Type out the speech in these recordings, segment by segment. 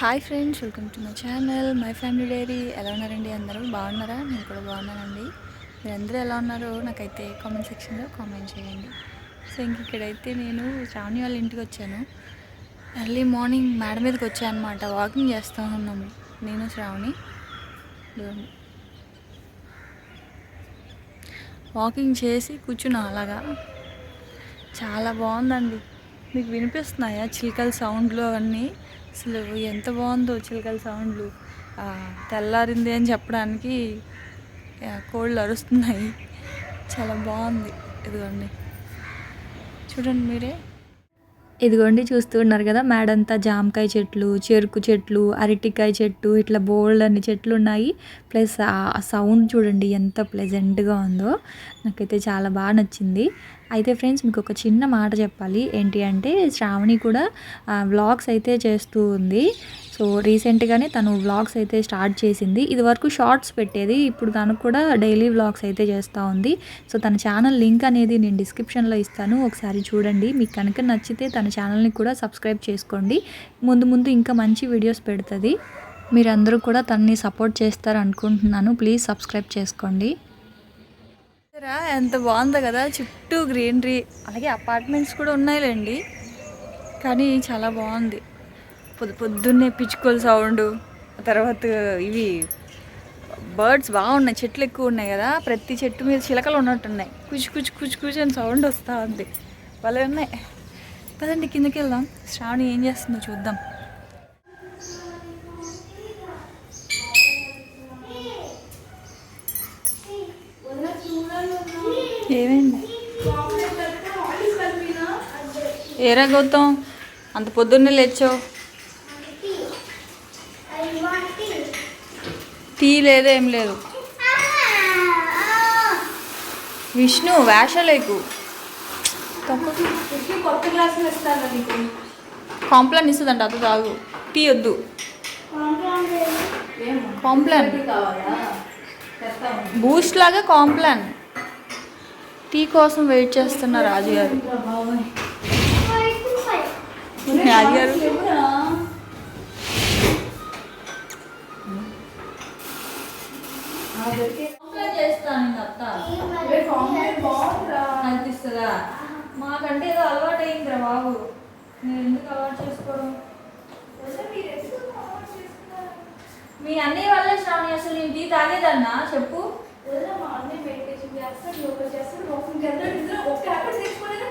Hi friends welcome to my channel. My family diary ఎలా ఉన్నారండి అందరూ? బాగున్నారా? నేను కూడా బాగున్నానండి. మీరందరూ ఎలా ఉన్నారో నాకైతే కామెంట్ సెక్షన్లో కామెంట్ చేయండి. సో ఇంక ఇక్కడైతే నేను శ్రావణి వాళ్ళ ఇంటికి వచ్చాను. ఎర్లీ మార్నింగ్ మేడ మీదకి వచ్చాను అనమాట వాకింగ్ చేస్తూ ఉన్నాము. నేను శ్రావణి. వాకింగ్ చేసి కూర్చున్నా అలాగా. చాలా బాగుందండి. మీకు వినిపిస్తున్నాయా చిలకల సౌండ్లు అవన్నీ? అసలు ఎంత బాగుందో చిలకల సౌండ్లు. తెల్లారింది అని చెప్పడానికి కోళ్ళు అరుస్తున్నాయి. చాలా బాగుంది. ఇదిగోండి. చూడండి మీరే. ఇదిగోండి చూస్తూ ఉన్నారు కదా మేడంతా జామకాయ చెట్లు చెరుకు చెట్లు అరటికాయ చెట్టు ఇట్లా బోల్డ్ అన్ని చెట్లు ఉన్నాయి. ప్లస్ ఆ సౌండ్ చూడండి ఎంత ప్లెజెంట్గా ఉందో. నాకైతే చాలా బాగా నచ్చింది. అయితే ఫ్రెండ్స్ మీకు ఒక చిన్న మాట చెప్పాలి. ఏంటి అంటే శ్రావణి కూడా వ్లాగ్స్ అయితే చేస్తూ ఉంది. సో రీసెంట్గానే తను వ్లాగ్స్ అయితే స్టార్ట్ చేసింది. ఇది వరకు షార్ట్స్ పెట్టేది. ఇప్పుడు తను కూడా డైలీ వ్లాగ్స్ అయితే చేస్తూ ఉంది. సో తన ఛానల్ లింక్ అనేది నేను డిస్క్రిప్షన్లో ఇస్తాను. ఒకసారి చూడండి. మీకు కనుక నచ్చితే తన ఛానల్ని కూడా సబ్స్క్రైబ్ చేసుకోండి. ముందు ముందు ఇంకా మంచి వీడియోస్ పెడుతుంది. మీరందరూ కూడా తనని సపోర్ట్ చేస్తారు అనుకుంటున్నాను ప్లీజ్ సబ్స్క్రైబ్ చేసుకోండి. చూసారా ఎంత బాగుందో కదా. చుట్టూ గ్రీనరీ. అలాగే అపార్ట్మెంట్స్ కూడా ఉన్నాయిలేండి. కానీ చాలా బాగుంది. పొద్దు పొద్దున్నే పిచ్చుకోల సౌండ్ తర్వాత ఇవి బర్డ్స్ బాగున్నాయి చెట్లు ఎక్కువ ఉన్నాయి కదా. ప్రతి చెట్టు మీద చిలకలు ఉన్నట్టున్నాయి. కుచి కుచి కుచి కుచి అని సౌండ్ వస్తూ ఉంది. భలే ఉన్నాయి. పదండి కిందకి వెళ్దాం. శ్రావణి ఏం చేస్తుందో చూద్దాం. ఏమైంది? ఏరా గౌతమ్? అంత పొద్దున్నే లేచావు. టీ లేదు ఏం లేదు. విష్ణు వేషలేకు కొత్త గ్లాసులు ఇస్తాను నీకు కాంప్లాన్ ఇస్తుందంట అది తాగు. టీ వద్దు. కాంప్లాన్. బూస్ట్ లాగా కాంప్లాన్. టీ కోసం వెయిట్ చేస్తున్న రాజుగారు రాజుగారు? అనిపిస్తుందా? మాకంటే ఏదో అలవాటు అయిందిరా బాబు. నేను ఎందుకు అలవాటు చేసుకోవడం? మీ అన్నయ్య వల్లే శ్రావణి అసలు నేను టీ తాగేదన్నా? చెప్పు.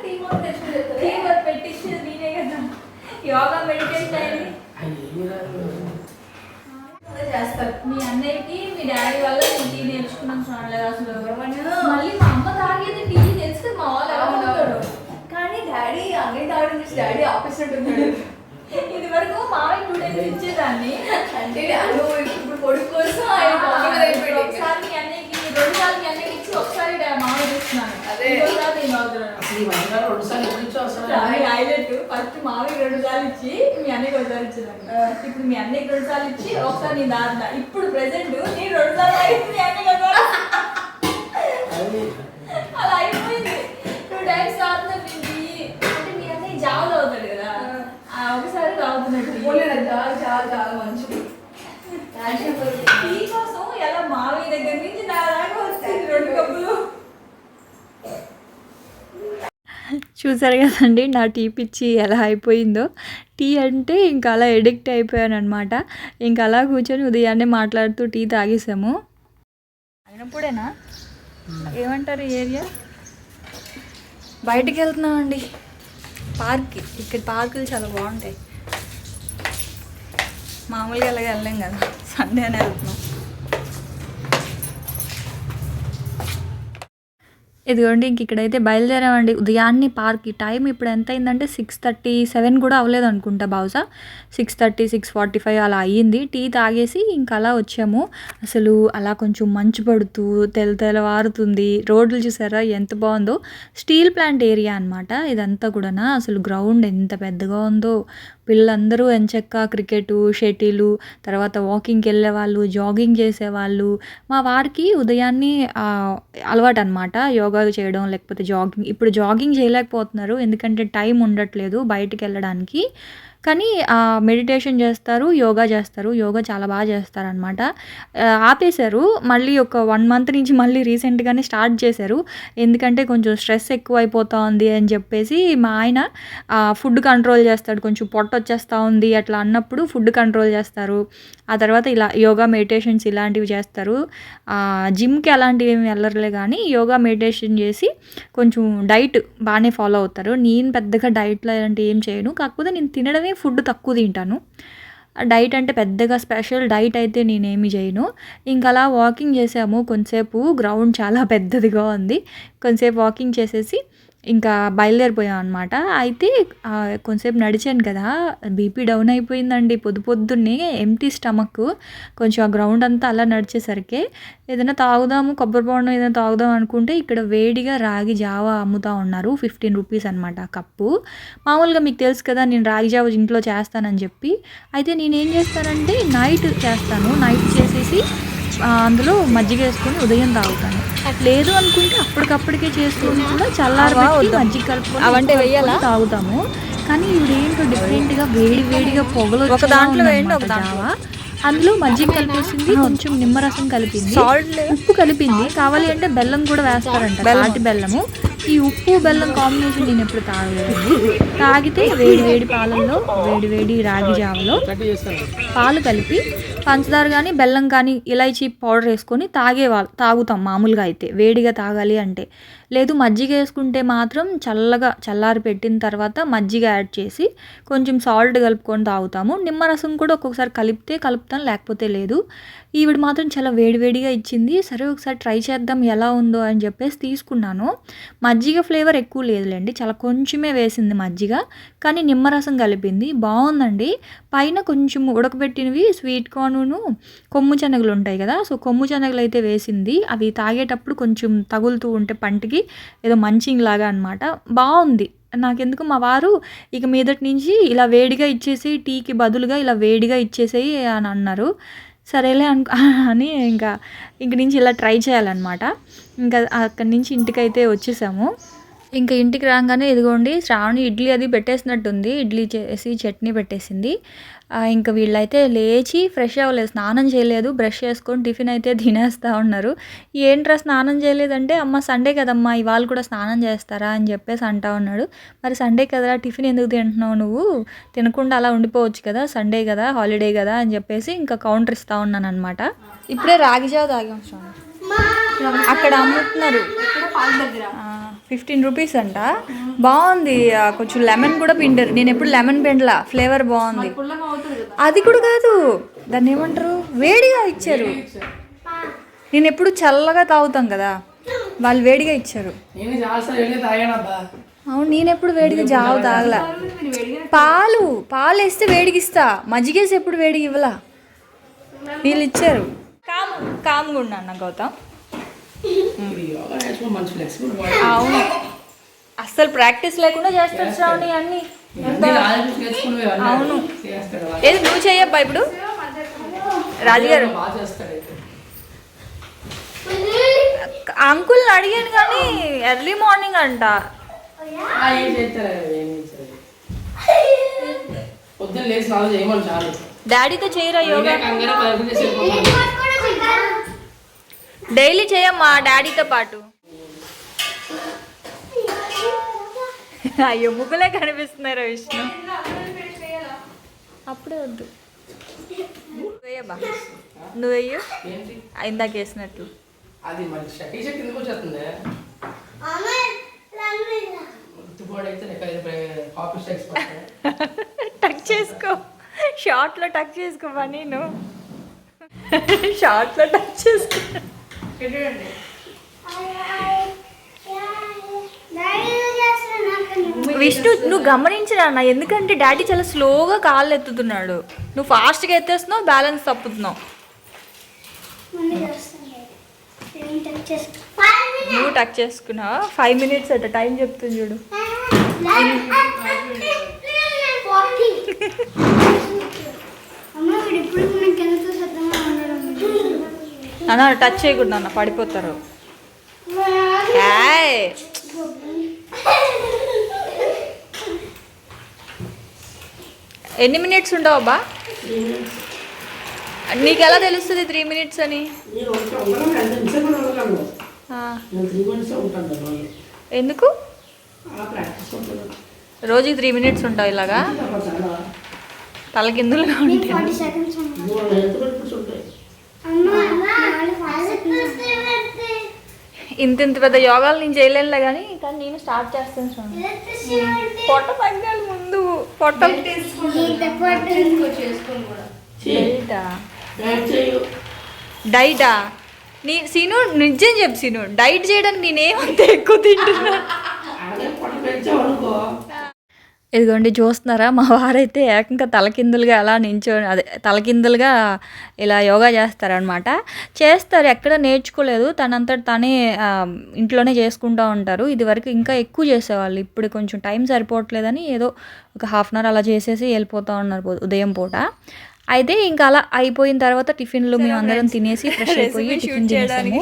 టీ పెట్టించేది నేనే కదా. యోగా మెడిటేషన్ అయింది మీ అన్నయ్యకి మీ డాడీ వల్ల టీ నేర్చుకున్నాను చూడలేదు అసలు మళ్ళీ మా అమ్మ తాగేది టీ తెలుసు మా వాళ్ళు ఎలా తాగుతాడు కానీ డాడీ అన్నీ తాగడం చూసి డాడీ ఆపోజిట్ ఉన్నాడు ఇది వరకు మామయ్య టూ డేస్ ఇచ్చేదాన్ని అంటే నువ్వు ఇప్పుడు కొడుకు కోసం ఆయన కాంప్రమైజ్ అయిపోయాడు ఇంకా. ఒకసారి మీ అన్నయ్యకి రెండు సార్లు మీ అన్నయ్యకి ఇచ్చి ఒకసారి డా- మామయ్య ఇస్తున్నాను అదే. ఇంకోసారి నేను తాగుతున్నాను అసలు ఈ మధ్యలో రెండు సార్లు ఎప్పుడు ఇచ్చో అసలు హైలైట్ ఫస్ట్ మామయ్య రెండు సార్లు ఇచ్చి మీ అన్నయ్యకి ఒకసారి ఇచ్చేదాన్ని ఇప్పుడు మీ అన్నయ్యకి రెండు సార్లు ఇచ్చి ఒకసారి నేను దాదా ఇప్పుడు ప్రెసెంట్ నేను రెండు సార్లు తాగి మీ అది అలా అయిపోయింది. టూ టైమ్స్ తాగుతున్నా అంటే మీ అన్నయ్య జావ తాగుతాడు కదా. ఆ. ఒకసారి తాగుతున్నట్టు పోలేదా? చాలా చాలా చాలా మంచిది. టీ కోసం ఎలా మామయ్య దగ్గర నుంచి నా దాకా వచ్చింది రెండు కప్పులు. చూసారు కదండి నా టీ పిచ్చి ఎలా అయిపోయిందో. టీ అంటే ఇంకా అలా ఎడిక్ట్ అయిపోయాను అనమాట ఇంకా అలా కూర్చొని ఉదయాన్నే మాట్లాడుతూ టీ తాగేసాము అయినప్పుడేనా ఏమంటారు ఈ ఏరియా? బయటికి వెళ్తున్నామండి పార్క్కి. ఇక్కడ పార్కులు చాలా బాగుంటాయి. మామూలుగా అలాగే వెళ్ళలేం కదా. సండే అని వెళ్తున్నాం. ఇదిగోండి ఇంక ఇక్కడైతే బయలుదేరామండి. ఉదయాన్నే పార్క్కి టైం ఇప్పుడు ఎంత అయిందంటే సిక్స్ థర్టీ సెవెన్ కూడా అవ్వలేదు అనుకుంటా బహుశా. Six thirty six forty five అలా అయ్యింది. టీ తాగేసి ఇంకా అలా వచ్చాము. అసలు అలా కొంచెం మంచు పడుతూ తెల తెలవారుతుంది రోడ్లు చూసారా ఎంత బాగుందో. స్టీల్ ప్లాంట్ ఏరియా అనమాట ఇదంతా కూడా అసలు గ్రౌండ్ ఎంత పెద్దగా ఉందో. పిల్లలందరూ ఎంచక్క క్రికెట్ షటిల్ తర్వాత వాకింగ్కి వెళ్ళేవాళ్ళు జాగింగ్ చేసేవాళ్ళు. మా వారికి ఉదయాన్నే అలవాటు అనమాట యోగా చేయడం లేకపోతే జాగింగ్. ఇప్పుడు జాగింగ్ చేయలేకపోతున్నారు. ఎందుకంటే టైం ఉండట్లేదు బయటికి వెళ్ళడానికి. కానీ మెడిటేషన్ చేస్తారు యోగా చేస్తారు యోగా చాలా బాగా చేస్తారనమాట ఆపేశారు. మళ్ళీ ఒక వన్ మంత్ నుంచి మళ్ళీ రీసెంట్గానే స్టార్ట్ చేశారు. ఎందుకంటే కొంచెం స్ట్రెస్ ఎక్కువ అయిపోతా ఉంది అని చెప్పేసి మా ఆయన ఫుడ్ కంట్రోల్ చేస్తాడు. కొంచెం పొట్ట వచ్చేస్తూ ఉంది అట్లా అన్నప్పుడు ఫుడ్ కంట్రోల్ చేస్తారు. ఆ తర్వాత ఇలా యోగా మెడిటేషన్స్ ఇలాంటివి చేస్తారు. జిమ్కి అలాంటివి ఏమి వెళ్ళరులే కానీ యోగా మెడిటేషన్ చేసి కొంచెం డైట్ బాగానే ఫాలో అవుతారు. నేను పెద్దగా డైట్లో ఇలాంటివి ఏం చేయను. కాకపోతే నేను తినడమే ఫుడ్ తక్కువ తింటాను. డైట్ అంటే పెద్దగా స్పెషల్ డైట్ అయితే నేనేమి చేయను. ఇంకా అలా వాకింగ్ చేసాము. కొంతసేపు గ్రౌండ్ చాలా పెద్దదిగా ఉంది. కొంతసేపు వాకింగ్ చేసేసి ఇంకా బయలుదేరిపోయాం అనమాట అయితే కొంచెంసేపు నడిచాను కదా బీపీ డౌన్ అయిపోయిందండి పొద్దు పొద్దున్నే ఎంటీ స్టమక్ కొంచెం ఆ గ్రౌండ్ అంతా అలా నడిచేసరికి ఏదైనా తాగుదాము కొబ్బరి బోండం ఏదైనా తాగుదాం అనుకుంటే ఇక్కడ వేడిగా రాగి జావా అమ్ముతా ఉన్నారు ఫిఫ్టీన్ రూపీస్ అనమాట కప్పు. మామూలుగా మీకు తెలుసు కదా నేను రాగి జావ ఇంట్లో చేస్తానని చెప్పి. అయితే నేను ఏం చేస్తానంటే నైట్ చేస్తాను. నైట్ చేసేసి అందులో మజ్జిగ వేసుకొని ఉదయం తాగుతాను. లేదు అనుకుంటే అప్పటికప్పటికే చేసుకొని కూడా చల్లారబెట్టి మజ్జిగ కలుపుకొని అవంటే? కలుపుకొని తాగుతాము కానీ ఇవి ఏంటో డిఫరెంట్గా వేడి వేడిగా పొగలు ఒక దాంట్లో వేయండి, ఒక. జావా. అందులో మజ్జిగ కలిపేసింది కొంచెం నిమ్మరసం కలిపింది. ఉప్పు కలిపింది కావాలి అంటే బెల్లం కూడా వేస్తారంట తాటి బెల్లము ఈ ఉప్పు బెల్లం కాంబినేషన్ నేను ఎప్పుడు తాగలేదు తాగితే వేడి వేడి పాలల్లో వేడి వేడి రాగి జావలో పాలు కలిపి పంచదార కానీ బెల్లం కానీ ఇలాచీ పౌడర్ వేసుకొని తాగే వాళ్ళు తాగుతాం మామూలుగా అయితే. వేడిగా తాగాలి అంటే. లేదు మజ్జిగ వేసుకుంటే మాత్రం చల్లగా చల్లారి పెట్టిన తర్వాత మజ్జిగ యాడ్ చేసి కొంచెం సాల్ట్ కలుపుకొని తాగుతాము. నిమ్మరసం కూడా ఒక్కొక్కసారి కలిపితే కలుపుతాం లేకపోతే లేదు. ఈవిడ మాత్రం చాలా వేడివేడిగా ఇచ్చింది. సరే ఒకసారి ట్రై చేద్దాం ఎలా ఉందో అని చెప్పేసి తీసుకున్నాను. మజ్జిగ ఫ్లేవర్ ఎక్కువ లేదులేండి. చాలా కొంచెమే వేసింది మజ్జిగ కానీ నిమ్మరసం కలిపింది. బాగుందండి. పైన కొంచెం ఉడకబెట్టినవి స్వీట్ కార్న్ కార్నును కొమ్ము శనగలు ఉంటాయి కదా. సో కొమ్ము శనగలు అయితే వేసింది. అవి తాగేటప్పుడు కొంచెం తగులుతూ ఉంటే పంటికి ఏదో మంచింగ్ లాగా అనమాట బాగుంది. నాకెందుకు మా వారు ఇక మీదటి నుంచి ఇలా వేడిగా ఇచ్చేసి టీకి బదులుగా ఇలా వేడిగా ఇచ్చేసేయి అని అన్నారు. సరేలే అనుకో అని ఇంకా ఇంక నుంచి ఇలా ట్రై చేయాలన్నమాట. ఇంకా అక్కడి నుంచి ఇంటికైతే వచ్చేసాము. ఇంకా ఇంటికి రాగానే ఇదిగోండి శ్రావణి ఇడ్లీ అది పెట్టేసినట్టుంది. ఇడ్లీ చేసి చట్నీ పెట్టేసింది. ఇంకా వీళ్ళైతే లేచి ఫ్రెష్ అవ్వలేదు. స్నానం చేయలేదు. బ్రష్ చేసుకొని టిఫిన్ అయితే తినేస్తూ ఉన్నారు. ఏంట్రా స్నానం చేయలేదంటే అమ్మ సండే కదమ్మా ఇవాళ కూడా స్నానం చేస్తారా అని చెప్పేసి అంటా ఉన్నాడు. మరి సండే కదరా టిఫిన్ ఎందుకు తింటున్నావు నువ్వు? తినకుండా అలా ఉండిపోవచ్చు కదా సండే కదా హాలిడే కదా అని చెప్పేసి ఇంకా కౌంటర్ ఇస్తూ ఉన్నాను అనమాట ఇప్పుడే రాగి జావ తాగాం అక్కడ అమ్ముతున్నారు. ఫిఫ్టీన్ రూపీస్ అంట. బాగుంది. ఆ, కొంచెం లెమన్ కూడా పిండారు. నేను ఎప్పుడు లెమన్ పిండలా. ఫ్లేవర్ బాగుంది. అది కూడా కాదు. దాన్ని ఏమంటారు? వేడిగా ఇచ్చారు. నేను ఎప్పుడు చల్లగా తాగుతాం కదా. వాళ్ళు వేడిగా ఇచ్చారు. అవును నేను ఎప్పుడు వేడిగా జావ తాగలా. పాలు పాలు వేస్తే వేడిగిస్తా. మజ్జిగేసి ఎప్పుడు వేడికి ఇవ్వలా వీళ్ళు ఇచ్చారు. కామ్ కామ్గా ఉన్నాను గౌతమ్. అవును. అస్సలు ప్రాక్టీస్ లేకుండా చేస్తాడు శ్రావణి అన్ని. అవును. ఏది నువ్వు చెయ్యబ్బా ఇప్పుడు? రాజుగారు. అంకుల్ అడిగాను కానీ ఎర్లీ మార్నింగ్ అంట. డాడీతో చేయరా యోగా నేనే కంగారు పదకొండు చేసి వెళ్ళిపోతాను. డైలీ చేయమ్మా డాడీతో పాటు. అయ్యో ముగ్గులే కనిపిస్తున్నారు విష్ణు. అప్పుడే వద్దు. నువ్వు ఇందాక వేసినట్టు. అది టక్ చేసుకో. షార్ట్లో టక్ చేసుకోవా నేను. షార్ట్లో టచ్ చేసుకో. విష్ణు నువ్వు గమనించిన అన్న? ఎందుకంటే డాడీ చాలా స్లోగా కాళ్ళు ఎత్తుతున్నాడు. నువ్వు ఫాస్ట్గా ఎత్తేస్తున్నావు బ్యాలెన్స్ తప్పుతున్నావు. నువ్వు టచ్ చేసుకున్నావా? ఫైవ్ మినిట్స్ అట టైం చెప్తుంది చూడు. అన్న టచ్ చేయకూడదు అన్న పడిపోతారు. ఎన్ని మినిట్స్ ఉండవు అబ్బా? నీకు ఎలా తెలుస్తుంది త్రీ మినిట్స్ అని? ఎందుకు? రోజుకి త్రీ మినిట్స్ ఉంటావు ఇలాగా? తలకిందులుగా ఉంటాయి ఫార్టీ సెకండ్స్ మూడు హెల్త్ బెనిఫిట్స్ ఉంటాయి ఇంత ఇంత పెద్ద యోగాలు నేను చేయలేనులే కానీ కానీ నేను స్టార్ట్ చేస్తాను చూడండి పొట్ట తగ్గాలి ముందు పొట్ట డైటా? నీ సీను నిజం చెప్పు సీను. డైట్ చేయడానికి నేనేమంత ఎక్కువ తింటున్నా అదే పొట్ట పెంచావు అనుకో ఇదిగోండి చూస్తున్నారా మా వారైతే ఏకంగా తలకిందులుగా అలా నించో అదే తలకిందులుగా ఇలా యోగా చేస్తారనమాట చేస్తారు ఎక్కడ నేర్చుకోలేదు. తనంతట తానే ఇంట్లోనే చేసుకుంటూ ఉంటారు. ఇదివరకు ఇంకా ఎక్కువ చేసేవాళ్ళు. ఇప్పుడు కొంచెం టైం సరిపోవట్లేదని ఏదో ఒక హాఫ్ అన్ అవర్ అలా చేసేసి వెళ్ళిపోతూ ఉన్నారు ఉదయం పూట. అయితే ఇంకా అలా అయిపోయిన తర్వాత టిఫిన్లు మేము అందరం తినేసి ఫ్రెష్ అయిపోయి టిఫిన్ తినేసాము.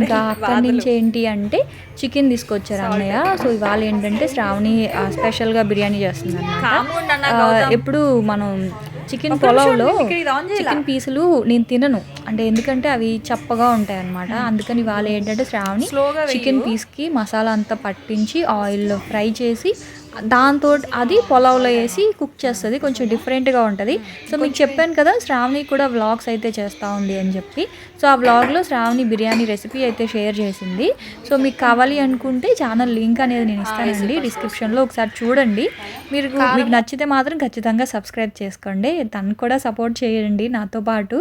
ఇంకా అక్కడి నుంచి ఏంటి అంటే చికెన్ తీసుకొచ్చారు అన్నయ్య. సో ఇవాళ ఏంటంటే శ్రావణి స్పెషల్గా బిర్యానీ చేస్తుంది అనమాట ఎప్పుడు మనం చికెన్ పొలావ్లో చికెన్ పీసులు నేను తినను. అంటే ఎందుకంటే అవి చప్పగా ఉంటాయి అనమాట అందుకని వాళ్ళు ఏంటంటే శ్రావణి చికెన్ పీస్కి మసాలా అంతా పట్టించి ఆయిల్లో ఫ్రై చేసి దాంతో అది పొలావ్లో వేసి కుక్ చేస్తుంది కొంచెం డిఫరెంట్గా ఉంటుంది. సో మీకు చెప్పాను కదా శ్రావణి కూడా వ్లాగ్స్ అయితే చేస్తూ ఉంది అని చెప్పి. సో ఆ వ్లాగ్లో శ్రావణి బిర్యానీ రెసిపీ అయితే షేర్ చేసింది. సో మీకు కావాలి అనుకుంటే ఛానల్ లింక్ అనేది నేను ఇస్తానండి డిస్క్రిప్షన్లో ఒకసారి చూడండి. మీరు మీకు నచ్చితే మాత్రం ఖచ్చితంగా సబ్స్క్రైబ్ చేసుకోండి. తను కూడా సపోర్ట్ చేయండి నాతో పాటు.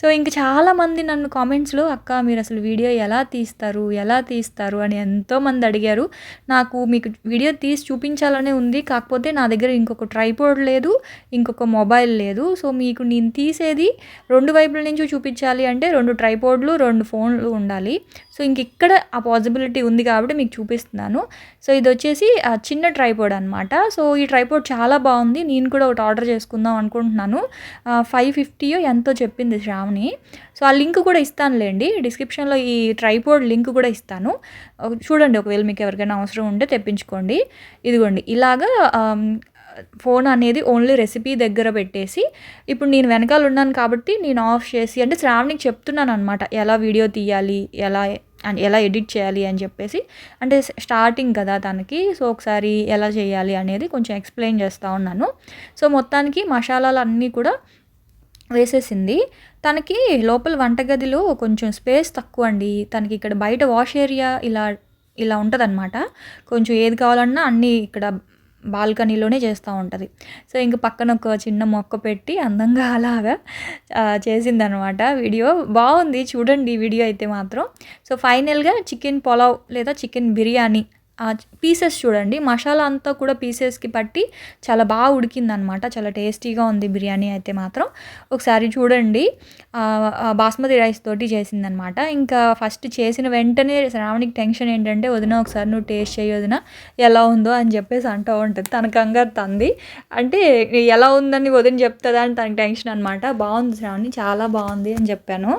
సో ఇంక చాలామంది నన్ను కామెంట్స్లో అక్క మీరు అసలు వీడియో ఎలా తీస్తారు? ఎలా తీస్తారు? అని ఎంతోమంది అడిగారు. నాకు మీకు వీడియో తీసి చూపించాలనే ఉంది. కాకపోతే నా దగ్గర ఇంకొక ట్రైపోర్డ్ లేదు ఇంకొక మొబైల్ లేదు. సో మీకు నేను తీసేది రెండు వైపుల నుంచి చూపించాలి అంటే రెండు ట్రైపోర్డ్లు రెండు ఫోన్లు ఉండాలి. సో ఇంక ఇక్కడ ఆ పాసిబిలిటీ ఉంది కాబట్టి మీకు చూపిస్తున్నాను. సో ఇది వచ్చేసి ఆ చిన్న ట్రైపోర్డ్ అనమాట సో ఈ ట్రైపోర్డ్ చాలా బాగుంది. నేను కూడా ఒకటి ఆర్డర్ చేసుకుందాం అనుకుంటున్నాను. ఫైవ్ ఫిఫ్టీయో ఎంతో చెప్పింది శ్రామ సో ఆ లింక్ కూడా ఇస్తానులేండి. డిస్క్రిప్షన్లో ఈ ట్రైపోర్డ్ లింక్ కూడా ఇస్తాను. చూడండి ఒకవేళ మీకు ఎవరికైనా అవసరం ఉంటే తెప్పించుకోండి. ఇదిగోండి ఇలాగా ఫోన్ అనేది ఓన్లీ రెసిపీ దగ్గర పెట్టేసి ఇప్పుడు నేను వెనకాల ఉన్నాను కాబట్టి నేను ఆఫ్ చేసి అంటే శ్రావణికి చెప్తున్నాను అనమాట ఎలా వీడియో తీయాలి ఎలా అండ్ ఎలా ఎడిట్ చేయాలి అని చెప్పేసి. అంటే స్టార్టింగ్ కదా తనకి సో ఒకసారి ఎలా చేయాలి అనేది కొంచెం ఎక్స్ప్లెయిన్ చేస్తూ ఉన్నాను. సో మొత్తానికి మసాలాలు అన్నీ కూడా వేసేసింది. తనకి లోపల వంటగదిలో కొంచెం స్పేస్ తక్కువ అండి తనకి ఇక్కడ బయట వాష్ ఏరియా ఇలా ఇలా ఉంటుందన్నమాట. కొంచెం ఏది కావాలన్నా అన్నీ ఇక్కడ బాల్కనీలోనే చేస్తూ ఉంటుంది. సో ఇంక పక్కన ఒక చిన్న మొక్క పెట్టి అందంగా అలాగా చేసిందనమాట వీడియో. బాగుంది. చూడండి వీడియో అయితే మాత్రం. సో ఫైనల్గా చికెన్ పులావ్ లేదా చికెన్ బిర్యానీ పీసెస్ చూడండి. మసాలా అంతా కూడా పీసెస్కి పట్టి చాలా బాగా ఉడికిందనమాట చాలా టేస్టీగా ఉంది బిర్యానీ అయితే మాత్రం. ఒకసారి చూడండి. బాస్మతి రైస్ తోటి చేసిందనమాట ఇంకా ఫస్ట్ చేసిన వెంటనే శ్రావణికి టెన్షన్ ఏంటంటే వదిన ఒకసారి నువ్వు టేస్ట్ చేయి వదిన. ఎలా ఉందో అని చెప్పేసి అంటూ ఉంటుంది. తన కంగారు తంది. అంటే ఎలా ఉందని వదిన చెప్తుందా అని తనకి టెన్షన్ అనమాట బాగుంది శ్రావణి. చాలా బాగుంది అని చెప్పాను.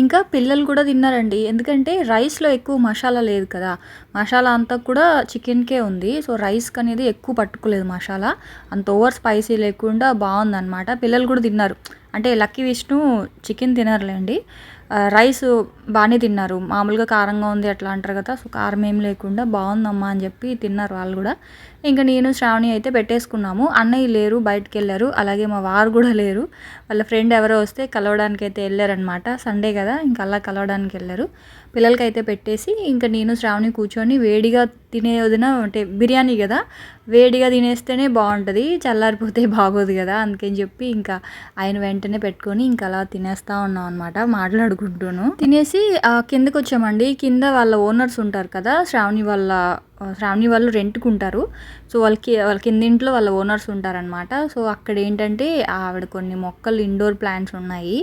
ఇంకా పిల్లలు కూడా తిన్నారండి. ఎందుకంటే రైస్లో ఎక్కువ మసాలా లేదు కదా. మసాలా అంతా కూడా చికెన్కే ఉంది. సో రైస్కి అనేది ఎక్కువ పట్టుకోలేదు మసాలా. అంత ఓవర్ స్పైసీ లేకుండా బాగుందన్నమాట. పిల్లలు కూడా తిన్నారు. అంటే లక్కీ విష్ణు చికెన్ తినరులేండి. రైస్ బాగానే తిన్నారు. మామూలుగా కారంగా ఉంది అట్లా అంటారు కదా. సో కారం ఏం లేకుండా బాగుందమ్మా అని చెప్పి తిన్నారు వాళ్ళు కూడా. ఇంకా నేను శ్రావణి అయితే పెట్టేసుకున్నాము. అన్నయ్య లేరు బయటకు వెళ్ళారు అలాగే మా వారు కూడా లేరు. వాళ్ళ ఫ్రెండ్ ఎవరో వస్తే కలవడానికి అయితే వెళ్ళారనమాట సండే కదా ఇంకా అలా కలవడానికి వెళ్ళారు పిల్లలకైతే పెట్టేసి ఇంకా నేను శ్రావణి కూర్చొని వేడిగా తినే వదిన అంటే బిర్యానీ కదా వేడిగా తినేస్తేనే బాగుంటుంది చల్లారిపోతే బాగోదు కదా అందుకని చెప్పి ఇంకా ఆయన వెంటనే పెట్టుకొని ఇంకా అలా తినేస్తా ఉన్నాం అనమాట మాట్లాడుకుంటూను. తినేసి కిందకు వచ్చామండి కింద వాళ్ళ ఓనర్స్ ఉంటారు కదా శ్రావణి వాళ్ళ శ్రావణి వాళ్ళు రెంట్కి ఉంటారు సో వాళ్ళకి వాళ్ళ కింద ఇంట్లో వాళ్ళ ఓనర్స్ ఉంటారనమాట సో అక్కడ ఏంటంటే ఆవిడ కొన్ని మొక్కలు ఇండోర్ ప్లాంట్స్ ఉన్నాయి.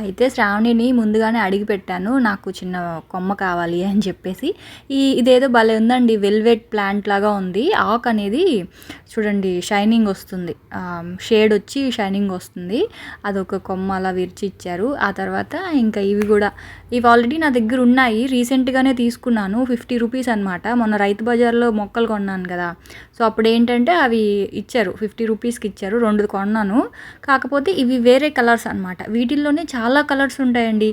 అయితే శ్రావణిని ముందుగానే అడిగి పెట్టాను. నాకు చిన్న కొమ్మ కావాలి అని చెప్పేసి. ఈ ఇదేదో భలే ఉందండి వెల్వెట్ ప్లాంట్ లాగా ఉంది. ఆక్ అనేది చూడండి షైనింగ్ వస్తుంది. షేడ్ వచ్చి షైనింగ్ వస్తుంది. అదొక కొమ్మ అలా విరిచి ఇచ్చారు. ఆ తర్వాత ఇంకా ఇవి కూడా. ఇవి ఆల్రెడీ నా దగ్గర ఉన్నాయి. రీసెంట్గానే తీసుకున్నాను. ఫిఫ్టీ రూపీస్ అనమాట మొన్న రైతు బజార్లో మొక్కలు కొన్నాను కదా. సో అప్పుడు ఏంటంటే అవి ఇచ్చారు. ఫిఫ్టీ రూపీస్కి ఇచ్చారు. రెండు కొన్నాను. కాకపోతే ఇవి వేరే కలర్స్ అనమాట వీటిల్లోనే చాలా కలర్స్ ఉంటాయండి.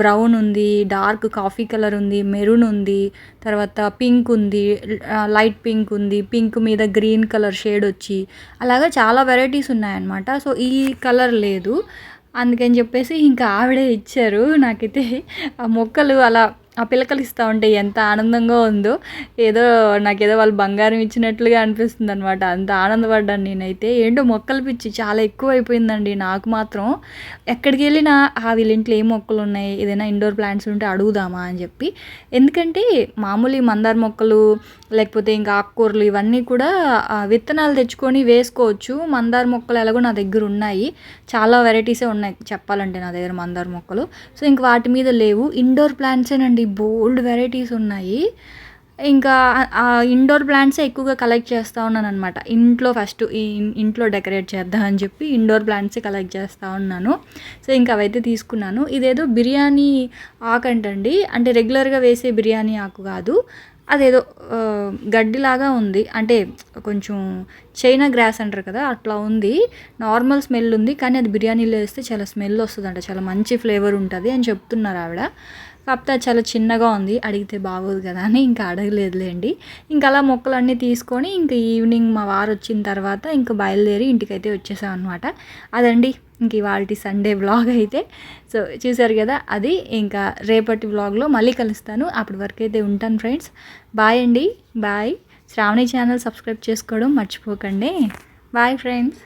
బ్రౌన్ ఉంది డార్క్ కాఫీ కలర్ ఉంది మెరూన్ ఉంది తర్వాత పింక్ ఉంది లైట్ పింక్ ఉంది పింక్ మీద గ్రీన్ కలర్ షేడ్ వచ్చి అలాగా చాలా వెరైటీస్ ఉన్నాయన్నమాట. సో ఈ కలర్ లేదు. అందుకని చెప్పేసి ఇంకా ఆవిడే ఇచ్చారు. నాకైతే ఆ మొక్కలు అలా ఆ పిలకలు ఇస్తూ ఉంటే ఎంత ఆనందంగా ఉందో. ఏదో నాకేదో వాళ్ళు బంగారం ఇచ్చినట్లుగా అనిపిస్తుంది అనమాట అంత ఆనందపడ్డాను నేనైతే. ఏంటో మొక్కలు పిచ్చి చాలా ఎక్కువ అయిపోయిందండి నాకు మాత్రం. ఎక్కడికి వెళ్ళినా ఆ వీళ్ళ ఇంట్లో ఏ మొక్కలు ఉన్నాయి ఏదైనా ఇండోర్ ప్లాంట్స్ ఉంటే అడుగుదామా? అని చెప్పి. ఎందుకంటే మామూలు మందార మొక్కలు లేకపోతే ఇంకా ఆకుకూరలు ఇవన్నీ కూడా విత్తనాలు తెచ్చుకొని వేసుకోవచ్చు. మందార మొక్కలు ఎలాగో నా దగ్గర ఉన్నాయి. చాలా వెరైటీసే ఉన్నాయి చెప్పాలంటే నా దగ్గర మందార మొక్కలు. సో ఇంక వాటి మీద లేవు. ఇండోర్ ప్లాంట్సేనండి బోల్డ్ వెరైటీస్ ఉన్నాయి. ఇంకా ఆ ఇండోర్ ప్లాంట్సే ఎక్కువగా కలెక్ట్ చేస్తూ ఉన్నాను అనమాట ఇంట్లో ఫస్ట్ ఈ ఇంట్లో డెకరేట్ చేద్దాం అని చెప్పి ఇండోర్ ప్లాంట్సే కలెక్ట్ చేస్తూ ఉన్నాను. సో ఇంకా అవైతే తీసుకున్నాను. ఇదేదో బిర్యానీ ఆకు అంటండి. అంటే రెగ్యులర్గా వేసే బిర్యానీ ఆకు కాదు. అదేదో గడ్డిలాగా ఉంది. అంటే కొంచెం చైనా గ్రాస్ అంటారు కదా అట్లా ఉంది. నార్మల్ స్మెల్ ఉంది. కానీ అది బిర్యానీలో వేస్తే చాలా స్మెల్ వస్తుందంట. చాలా మంచి ఫ్లేవర్ ఉంటుంది అని చెప్తున్నారు ఆవిడ. కాకపోతే అది చాలా చిన్నగా ఉంది. అడిగితే బాగోదు కదా అని ఇంకా అడగలేదులేండి. ఇంకా అలా మొక్కలన్నీ తీసుకొని ఇంకా ఈవినింగ్ మా వారు వచ్చిన తర్వాత ఇంకా బయలుదేరి ఇంటికైతే వచ్చేసాం అనమాట అదండి ఇంక ఇవాళ సండే వ్లాగ్ అయితే. సో చూసారు కదా అది ఇంకా రేపటి వ్లాగ్లో మళ్ళీ కలుస్తాను. అప్పటి వరకు అయితే ఉంటాను ఫ్రెండ్స్. బాయ్ అండి బాయ్. శ్రావణి ఛానల్ సబ్స్క్రైబ్ చేసుకోవడం మర్చిపోకండి. Bye friends.